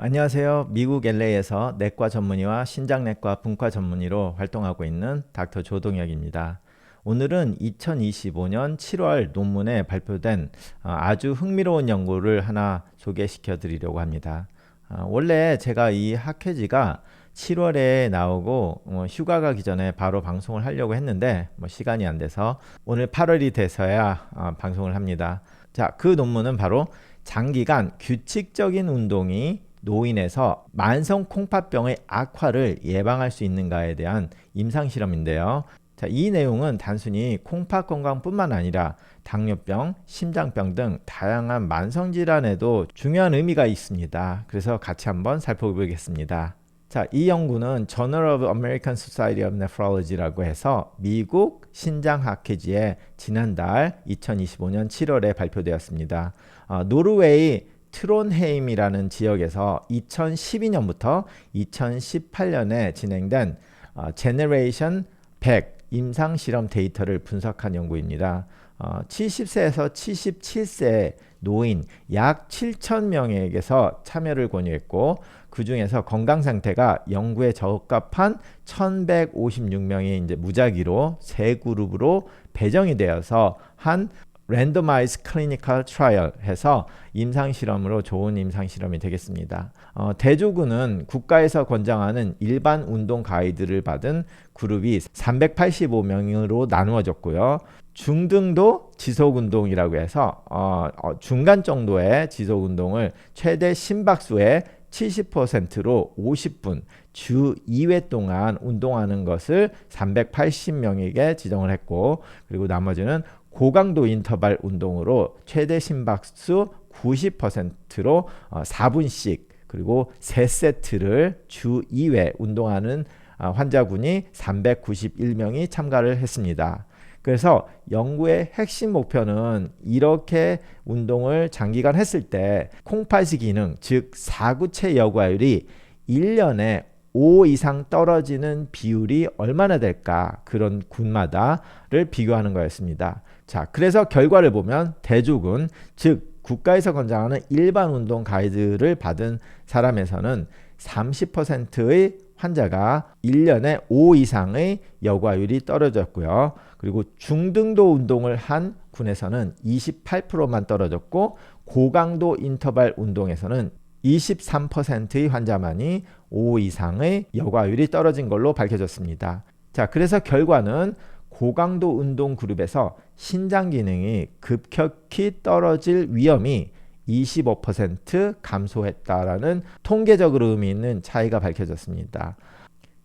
안녕하세요. 미국 LA에서 내과 전문의와 신장내과 분과 전문의로 활동하고 있는 닥터 조동혁입니다. 오늘은 2025년 7월 논문에 발표된 어, 아주 흥미로운 연구를 하나 소개시켜 드리려고 합니다. 어, 원래 제가 이 학회지가 7월에 나오고 어, 휴가 가기 전에 바로 방송을 하려고 했는데 뭐 시간이 안 돼서 오늘 8월이 돼서야 어, 방송을 합니다. 자, 그 논문은 바로 장기간 규칙적인 운동이 노인에서 만성 콩팥병의 악화를 예방할 수 있는가에 대한 임상 실험인데요. 자, 이 내용은 단순히 콩팥 건강뿐만 아니라 당뇨병, 심장병 등 다양한 만성 질환에도 중요한 의미가 있습니다. 그래서 같이 한번 살펴보겠습니다. 자, 이 연구는 Journal of American Society of Nephrology라고 해서 미국 신장학회지에 지난달 2025년 7월에 발표되었습니다. 어, 노르웨이 트론헤임이라는 지역에서 2012년부터 2018년에 진행된 어, 제네레이션 100 임상 실험 데이터를 분석한 연구입니다. 어, 70세에서 77세 노인 약 7천 명에게서 참여를 권유했고 그 중에서 건강 상태가 연구에 적합한 1,156명이 이제 무작위로 세 그룹으로 배정이 되어서 한 랜더마이즈 클리니컬 트라이얼 해서 임상 실험으로 좋은 임상 실험이 되겠습니다. 어, 대조군은 국가에서 권장하는 일반 운동 가이드를 받은 그룹이 385명으로 나누어졌고요. 중등도 지속 운동이라고 해서 어, 어, 중간 정도의 지속 운동을 최대 심박수의 70%로 50분 주 2회 동안 운동하는 것을 380명에게 지정을 했고 그리고 나머지는 고강도 인터벌 운동으로 최대 심박수 90%로 어, 4분씩 그리고 3세트를 주 2회 운동하는 어, 환자군이 391명이 참가를 했습니다. 그래서 연구의 핵심 목표는 이렇게 운동을 장기간 했을 때 콩팥의 기능, 즉 사구체 여과율이 1년에 5 이상 떨어지는 비율이 얼마나 될까 그런 군마다를 비교하는 거였습니다. 자, 그래서 결과를 보면 대조군 즉 국가에서 권장하는 일반 운동 가이드를 받은 사람에서는 30%의 환자가 1년에 5 이상의 여과율이 떨어졌고요. 그리고 중등도 운동을 한 군에서는 28%만 떨어졌고 고강도 인터벌 운동에서는 23%의 환자만이 5 이상의 여과율이 떨어진 걸로 밝혀졌습니다. 자, 그래서 결과는 고강도 운동 그룹에서 신장 기능이 급격히 떨어질 위험이 25% 감소했다라는 통계적으로 의미 있는 차이가 밝혀졌습니다.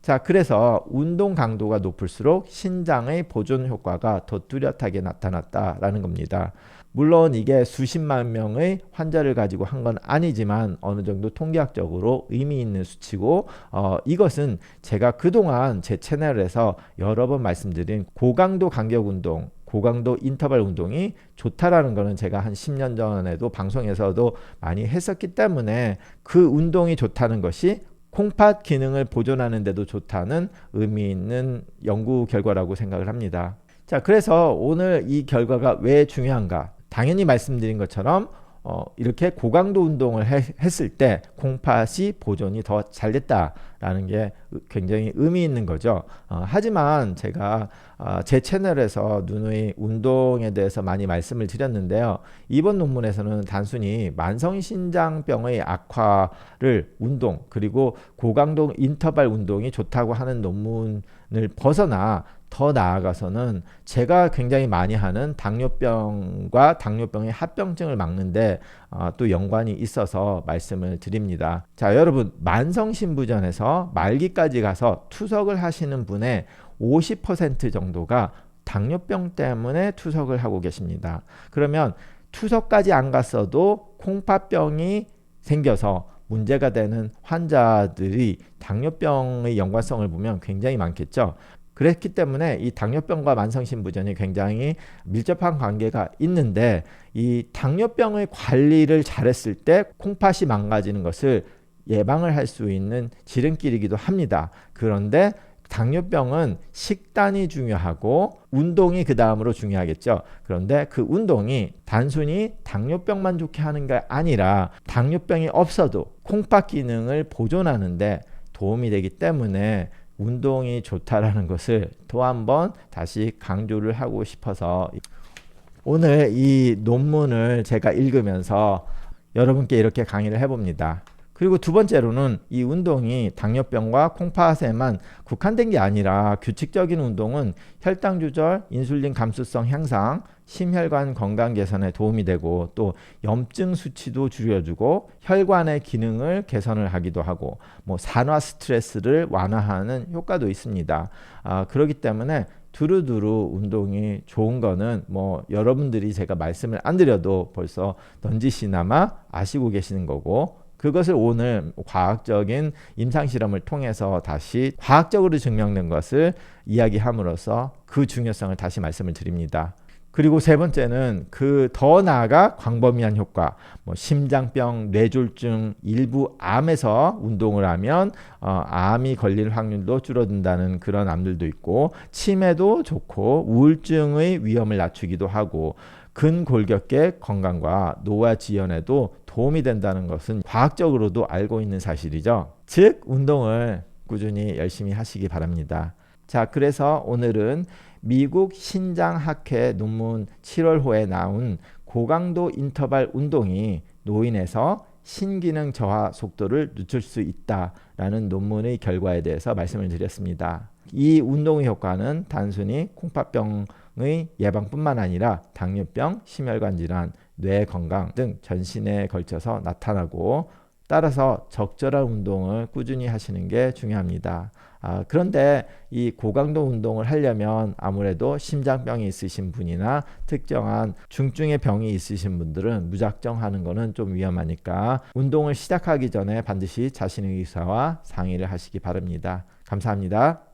자, 그래서 운동 강도가 높을수록 신장의 보존 효과가 더 뚜렷하게 나타났다라는 겁니다. 물론 이게 수십만 명의 환자를 가지고 한 건 아니지만 어느 정도 통계학적으로 의미 있는 수치고 어, 이것은 제가 그동안 제 채널에서 여러 번 말씀드린 고강도 간격 운동 고강도 인터벌 운동이 좋다라는 거는 제가 한 10년 전에도 방송에서도 많이 했었기 때문에 그 운동이 좋다는 것이 콩팥 기능을 보존하는 데도 좋다는 의미 있는 연구 결과라고 생각을 합니다. 자, 그래서 오늘 이 결과가 왜 중요한가? 당연히 말씀드린 것처럼 어, 이렇게 고강도 운동을 해, 했을 때 콩팥이 보존이 더 잘 됐다라는 게 굉장히 의미 있는 거죠. 어, 하지만 제가 어, 제 채널에서 누누이 운동에 대해서 많이 말씀을 드렸는데요. 이번 논문에서는 단순히 만성신장병의 악화를 운동 그리고 고강도 인터벌 운동이 좋다고 하는 논문을 벗어나 더 나아가서는 제가 굉장히 많이 하는 당뇨병과 당뇨병의 합병증을 막는데 어, 또 연관이 있어서 말씀을 드립니다. 자, 여러분 만성신부전에서 말기까지 가서 투석을 하시는 분의 50% 정도가 당뇨병 때문에 투석을 하고 계십니다. 그러면 투석까지 안 갔어도 콩팥병이 생겨서 문제가 되는 환자들이 당뇨병의 연관성을 보면 굉장히 많겠죠. 그랬기 때문에 이 당뇨병과 만성신부전이 굉장히 밀접한 관계가 있는데 이 당뇨병의 관리를 잘했을 때 콩팥이 망가지는 것을 예방을 할 수 있는 지름길이기도 합니다. 그런데 당뇨병은 식단이 중요하고 운동이 그 다음으로 중요하겠죠. 그런데 그 운동이 단순히 당뇨병만 좋게 하는 게 아니라 당뇨병이 없어도 콩팥 기능을 보존하는데 도움이 되기 때문에 운동이 좋다라는 것을 또 한 번 다시 강조를 하고 싶어서 오늘 이 논문을 제가 읽으면서 여러분께 이렇게 강의를 해봅니다. 그리고 두 번째로는 이 운동이 당뇨병과 콩팥에만 국한된 게 아니라 규칙적인 운동은 혈당 조절, 인슐린 감수성 향상, 심혈관 건강 개선에 도움이 되고 또 염증 수치도 줄여주고 혈관의 기능을 개선을 하기도 하고 뭐 산화 스트레스를 완화하는 효과도 있습니다. 아, 그렇기 때문에 두루두루 운동이 좋은 거는 뭐 여러분들이 제가 말씀을 안 드려도 벌써 넌지시나마 아시고 계시는 거고 그것을 오늘 과학적인 임상 실험을 통해서 다시 과학적으로 증명된 것을 이야기함으로써 그 중요성을 다시 말씀을 드립니다. 그리고 세 번째는 그 더 나아가 광범위한 효과, 뭐 심장병, 뇌졸중, 일부 암에서 운동을 하면 어, 암이 걸릴 확률도 줄어든다는 그런 암들도 있고 치매도 좋고 우울증의 위험을 낮추기도 하고 근골격계 건강과 노화 지연에도 도움이 된다는 것은 과학적으로도 알고 있는 사실이죠. 즉 운동을 꾸준히 열심히 하시기 바랍니다. 자, 그래서 오늘은 미국 신장학회 논문 7월호에 나온 고강도 인터벌 운동이 노인에서 신기능 저하 속도를 늦출 수 있다라는 논문의 결과에 대해서 말씀을 드렸습니다. 이 운동의 효과는 단순히 콩팥병의 예방뿐만 아니라 당뇨병, 심혈관 질환, 뇌 건강 등 전신에 걸쳐서 나타나고 따라서 적절한 운동을 꾸준히 하시는 게 중요합니다. 아, 그런데 이 고강도 운동을 하려면 아무래도 심장병이 있으신 분이나 특정한 중증의 병이 있으신 분들은 무작정 하는 거는 좀 위험하니까 운동을 시작하기 전에 반드시 자신의 의사와 상의를 하시기 바랍니다. 감사합니다.